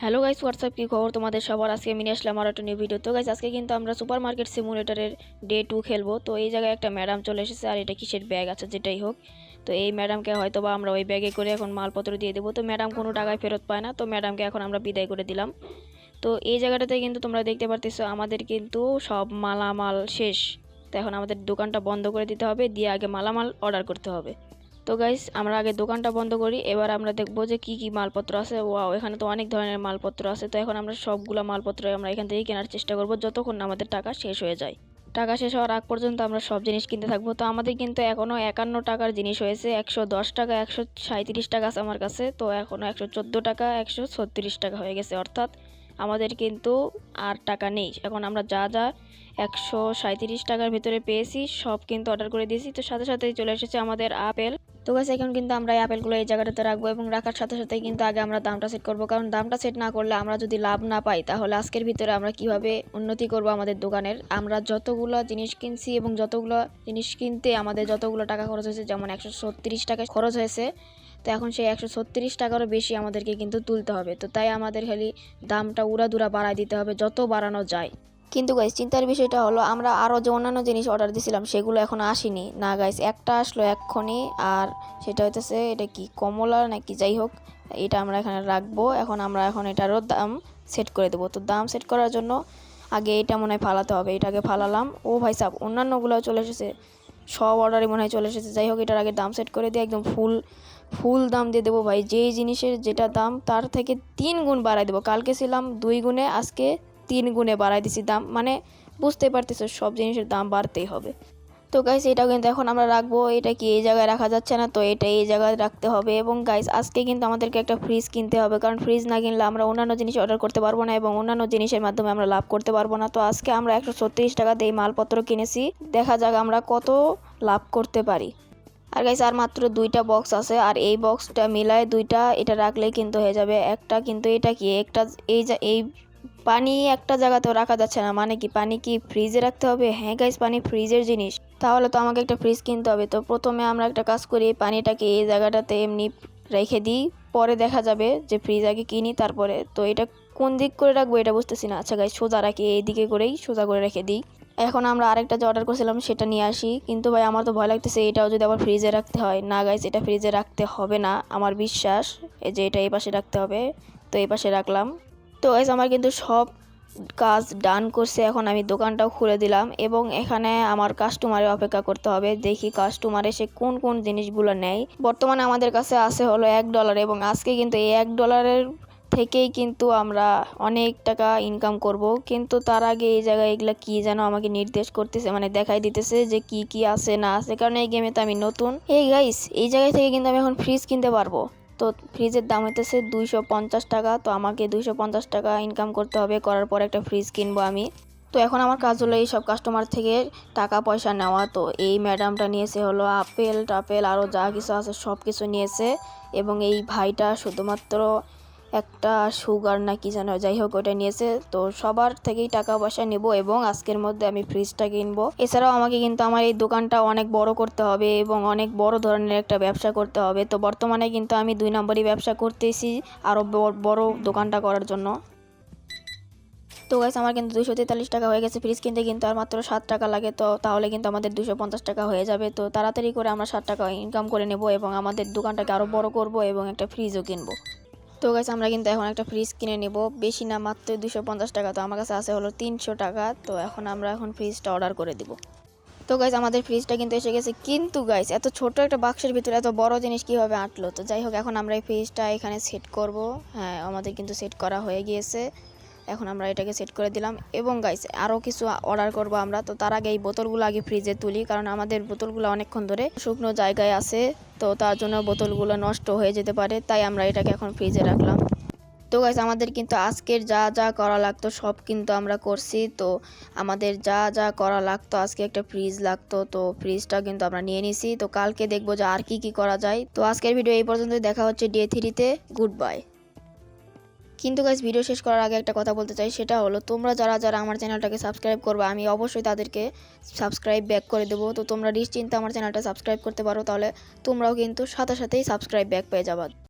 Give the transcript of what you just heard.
Hello guys WhatsApp কী খবর তোমাদের সবার? আজকে আমি নিয়ে আসলাম আর একটা নিউ ভিডিও তো গাইস আজকে কিন্তু আমরা সুপার মার্কেট সিমুলেটারের ডে টু খেলব। তো এই জায়গায় একটা ম্যাডাম চলে এসেছে আর এটা কিসের ব্যাগ আছে, যেটাই হোক। তো এই ম্যাডামকে হয়তো বা আমরা ওই ব্যাগে করে এখন মালপত্র দিয়ে দেবো। তো ম্যাডাম কোনো টাকায় ফেরত পায় না। তো ম্যাডামকে এখন আমরা বিদায় করে দিলাম। তো এই জায়গাটাতে কিন্তু তোমরা দেখতে পারতেছো, আমাদের কিন্তু সব মালামাল শেষ। তো এখন আমাদের দোকানটা বন্ধ করে দিতে হবে। দিয়ে আগে মালামাল অর্ডার করতে হবে। তো গাইস আমরা আগে দোকানটা বন্ধ করি, এবার আমরা দেখব যে কি কি মালপত্র আছে। ওয়াও এখানে তো অনেক ধরনের মালপত্র আছে, তো এখন আমরা সবগুলো মালপত্র আমরা এখান থেকেই কেনার চেষ্টা করব যতক্ষণ আমাদের টাকা শেষ হয়ে যায়। টাকা শেষ হওয়ার আগ পর্যন্ত আমরা সব জিনিস কিনতে থাকব। তো আমাদের কিন্তু এখনও একান্ন টাকার জিনিস হয়েছে, একশো দশ টাকা, একশো সাঁত্রিশ টাকা আছে আমার কাছে, তো এখনও একশো চোদ্দ টাকা, একশো ছত্রিশ টাকা হয়ে গেছে। অর্থাৎ আমাদের কিন্তু আর টাকা নেই। এখন আমরা যা যা একশো সাঁত্রিশ টাকার ভিতরে পেয়েছি, সব কিন্তু অর্ডার করে দিয়েছি। তো সাথে সাথেই চলে এসেছে আমাদের আপেল তো গাছ এখন কিন্তু আমরা এই আপেলগুলো এই জায়গাটাতে রাখব এবং রাখার সাথে সাথে কিন্তু আগে আমরা দামটা সেট করব। কারণ দামটা সেট না করলে আমরা যদি লাভ না পাই, তাহলে আজকের ভিতরে আমরা কীভাবে উন্নতি করব আমাদের দোকানের? আমরা যতগুলো জিনিস কিনছি এবং যতগুলো জিনিস কিনতে আমাদের যতগুলো টাকা খরচ হয়েছে, যেমন একশো ছত্রিশ টাকা খরচ হয়েছে, তো এখন সেই একশো ছত্রিশ টাকারও বেশি আমাদেরকে কিন্তু তুলতে হবে। তো তাই আমাদের খালি দামটা উড়াদুরা বাড়ায় দিতে হবে, যত বাড়ানো যায়। কিন্তু গাইস চিন্তার বিষয়টা হলো, আমরা আরও যে অন্যান্য জিনিস অর্ডার দিয়েছিলাম সেগুলো এখনও আসেনি। না গাইস একটা আসলো এক্ষুনি, আর সেটা হইতেছে, এটা কি কমলা নাকি যাই হোক, এটা আমরা এখানে রাখব। এখন আমরা এখন এটারও দাম সেট করে দেবো। তো দাম সেট করার জন্য আগে এটা মনে হয় ফালাতে হবে এটাকে ফালালাম। ও ভাই সাব, অন্যান্যগুলোও চলে এসেছে। সব অর্ডারই মনে হয় চলে এসেছে। যাই হোক, এটার আগে দাম সেট করে দিয়ে একদম ফুল ফুল দাম দিয়ে দেবো ভাই। যেই জিনিসের যেটা দাম, তার থেকে তিন গুণ বাড়াই দেবো। কালকে ছিলাম দুই গুণে, আজকে তিন গুণে বাড়াই দিছি দাম মানে বুঝতে পারতেছো, সব জিনিসের দাম বাড়তেই হবে। তো গাইস এটাও কিন্তু এখন আমরা রাখব, এটা কি এই জায়গায় রাখা যাচ্ছে না? তো এটা এই জায়গায় রাখতে হবে এবং গাইস আজকে কিন্তু আমাদেরকে একটা ফ্রিজ কিনতে হবে, কারণ ফ্রিজ না কিনলে আমরা অন্যান্য জিনিস অর্ডার করতে পারব না এবং অন্যান্য জিনিসের মাধ্যমে আমরা লাভ করতে পারব না। তো আজকে আমরা একশো ছত্রিশ টাকাতে এই মালপত্র কিনেছি, দেখা যাক আমরা কত লাভ করতে পারি। আর গাইস আর মাত্র দুইটা বক্স আছে, আর এই বক্সটা মিলায় দুইটা এটা রাখলেই কিন্তু হয়ে যাবে, একটা কিন্তু এটা কি, একটা এই এই পানি একটা জায়গাতেও রাখা যাচ্ছে না। মানে কি, পানি কি ফ্রিজে রাখতে হবে? হ্যাঁ গাইস পানি ফ্রিজের জিনিস। তাহলে তো আমাকে একটা ফ্রিজ কিনতে হবে। তো প্রথমে আমরা একটা কাজ করি পানিটাকে এই জায়গাটাতে এমনি রেখে দিই। পরে দেখা যাবে যে ফ্রিজ আগে কিনি, তারপরে তো এটা কোন দিক করে রাখব এটা বুঝতেছি না। আচ্ছা গাইস সোজা রাখি, এই দিকে করেই সোজা করে রেখে দিই। এখন আমরা আরেকটা যে অর্ডার করেছিলাম, সেটা নিয়ে আসি। কিন্তু ভাই, আমার তো ভয় লাগতেছে, এটাও যদি আবার ফ্রিজে রাখতে হয়। না গাইস এটা ফ্রিজে রাখতে হবে না, আমার বিশ্বাস। যে এটা এই পাশে রাখতে হবে। তো এই পাশে রাখলাম। তো গাইস আমার কিন্তু সব কাজ ডান করছে। এখন আমি দোকানটাও খুলে দিলাম এবং এখানে আমার কাস্টমারের অপেক্ষা করতে হবে। দেখি কাস্টমার এসে কোন কোন জিনিসগুলো নেয়। বর্তমানে আমাদের কাছে আছে হলো এক ডলার এবং আজকে কিন্তু এই এক ডলারের থেকেই কিন্তু আমরা অনেক টাকা ইনকাম করব। কিন্তু তার আগে এই জায়গায় এগুলো কি যেন আমাকে নির্দেশ করতেছে মানে দেখাই দিতেছে যে কি কি আছে, না আছে। কারণ এই গেমে তো আমি নতুন। এই গাইস এই জায়গায় থেকে কিন্তু আমি এখন ফ্রিজ কিনতে পারব। তো ফ্রিজের দাম হইতেছে দুইশো পঞ্চাশ টাকা, তো আমাকে দুইশো পঞ্চাশ টাকা ইনকাম করতে হবে, করার পর একটা ফ্রিজ কিনবো আমি। তো এখন আমার কাজ হলো এইসব কাস্টমার থেকে টাকা পয়সা নেওয়া, তো এই ম্যাডামটা নিয়েছে হলো আপেল টাপেল আরও যা কিছু আছে সব কিছু নিয়েছে। এবং এই ভাইটা শুধুমাত্র একটা সুগার না কি যেন যাই হোক ওটা নিয়েছে। তো সবার থেকেই টাকা পয়সা নেব এবং আজকের মধ্যে আমি ফ্রিজটা কিনবো। এছাড়াও আমাকে কিন্তু আমার এই দোকানটা অনেক বড় করতে হবে এবং অনেক বড় ধরনের একটা ব্যবসা করতে হবে। তো বর্তমানে কিন্তু আমি দুই নম্বরই ব্যবসা করতেছি আরও বড় দোকানটা করার জন্য। তো গাইস আমার কিন্তু দুশো তেতাল্লিশ টাকা হয়ে গেছে। ফ্রিজ কিনতে কিন্তু আর মাত্র সাত টাকা লাগে। তো তাহলে কিন্তু আমাদের দুশো পঞ্চাশ টাকা হয়ে যাবে। তো তাড়াতাড়ি করে আমরা ষাট টাকা ইনকাম করে নেব এবং আমাদের দোকানটাকে আরও বড় করব এবং একটা ফ্রিজও কিনবো। তো গাছ আমরা কিন্তু এখন একটা ফ্রিজ কিনে নেব। বেশি না, মাত্র দুশো পঞ্চাশ টাকা। তো আমার কাছে আছে হলো তিনশো টাকা। তো এখন আমরা এখন ফ্রিজটা অর্ডার করে দিব। তো গাইজ আমাদের ফ্রিজটা কিন্তু এসে গেছে। কিন্তু গাইজ এত ছোট একটা বাক্সের ভিতরে এত বড় জিনিস কীভাবে আঁটলো? তো যাই হোক, এখন আমরা এই ফ্রিজটা এখানে সেট করব। হ্যাঁ আমাদের কিন্তু সেট করা হয়ে গিয়েছে। এখন আমরা এটাকে সেট করে দিলাম। এবং গাইস আরও কিছু অর্ডার করব আমরা। তো তার আগে এই বোতলগুলো আগে ফ্রিজে তুলি, কারণ আমাদের বোতলগুলো অনেকক্ষণ ধরে শুকনো জায়গায় আছে। তো তার জন্য বোতলগুলো নষ্ট হয়ে যেতে পারে, তাই আমরা এটাকে এখন ফ্রিজে রাখলাম। তো গাইস আমাদের কিন্তু আজকের যা যা করা লাগতো সব কিন্তু আমরা করছি। তো আমাদের যা যা করা লাগতো, আজকে একটা ফ্রিজ লাগতো। তো ফ্রিজটা কিন্তু আমরা নিয়ে নিছি। তো কালকে দেখব যে আর কি কি করা যায়। তো আজকের ভিডিও এই পর্যন্ত দেখা হচ্ছে ডে থ্রিতে গুড বাই কিন্তু গাইজ ভিডিও শেষ করার আগে একটা কথা বলতে চাই, সেটা হলো তোমরা যারা যারা আমার চ্যানেলটাকে সাবস্ক্রাইব করবে, আমি অবশ্যই তাদেরকে সাবস্ক্রাইব ব্যাক করে দেবো। তো তোমরা নিশ্চিন্তে আমার চ্যানেলটা সাবস্ক্রাইব করতে পারো, তাহলে তোমরাও কিন্তু সাথে সাথেই সাবস্ক্রাইব ব্যাক পেয়ে যাবা।